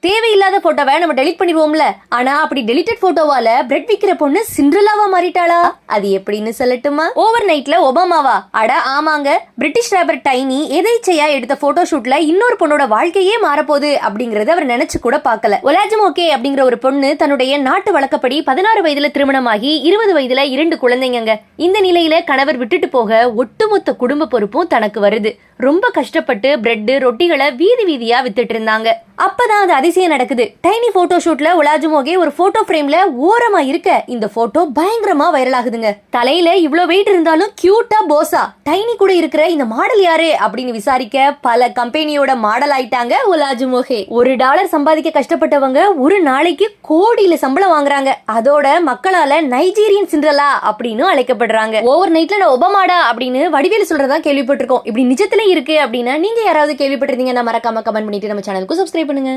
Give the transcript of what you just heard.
தேவையில்லாத போட்டோவை நம்ம டெலிட் பண்ணிடுவோம்ல. ஆனா அப்படி டெலிட்டட் போட்டோவால பிரெட் விக்கிற பொண்ணு சிண்ட்ரலாவா மாறிட்டாளா? அது எப்படின்னு சொல்லட்டுமா? ஓவர் நைட்ல ஒபாமாவா? அட ஆமாங்க. பிரிட்டிஷ் ரேபர் டைனி எதைச்சையா எடுத்த போட்டோ ஷூட்ல இன்னொரு பொண்ணோட வாழ்க்கையே மாறப்போகுது அப்படிங்கறத அவர் நினைச்சு கூட பார்க்கல. ஒலாஜம் ஓகே அப்படிங்கிற ஒரு பொண்ணு தன்னுடைய நாட்டு வழக்கப்படி பதினாறு வயதுல திருமணமாகி இருபது வயதுல இரண்டு குழந்தைங்க இந்த நிலையில கணவர் விட்டுட்டு போக ஒட்டுமொத்த குடும்ப பொறுப்பும் தனக்கு வருது. ரொம்ப கஷ்டப்பட்டு பிரெட் ரொட்டிகளை வீதி வீதியா வித்துட்டு இருந்தாங்க. அப்பதான் அது அதிசயம் நடக்குது. டைனி போட்டோ ஷூட்ல உலாஜுமோகே ஒரு போட்டோ ஃப்ரேம்ல ஓரமா இருக்க இந்த போட்டோ பயங்கரமா வைரல் ஆகுதுங்க. தலையில இவ்வளவு வெயிட் இருந்தாலும் கியூட்டா போசா டைனி கூட இருக்கிற இந்த மாடல் யாரு அப்படின்னு விசாரிக்க பல கம்பெனியோட மாடல் ஆயிட்டாங்க உலாஜுமோகே. ஒரு டாலர் சம்பாதிக்க கஷ்டப்பட்டவங்க ஒரு நாளைக்கு கோடியில சம்பளம் வாங்குறாங்க. அதோட மக்களால நைஜீரியன் சிண்ட்ரலா அப்படின்னு அழைக்கப்படுறாங்க. ஓவர் நைட்ல நான் ஒபமாடா அப்படின்னு வடிவேலு சொல்றதா கேள்விப்பட்டிருக்கோம். இப்படி நிஜத்துல இருக்கு அப்படின்னா நீங்க யாராவது கேள்விப்பட்டிருந்தீங்கன்னா மறக்காம கமெண்ட் பண்ணிட்டு நம்ம சேனலுக்கு சப்ஸ்கிரைப் பண்ணுங்க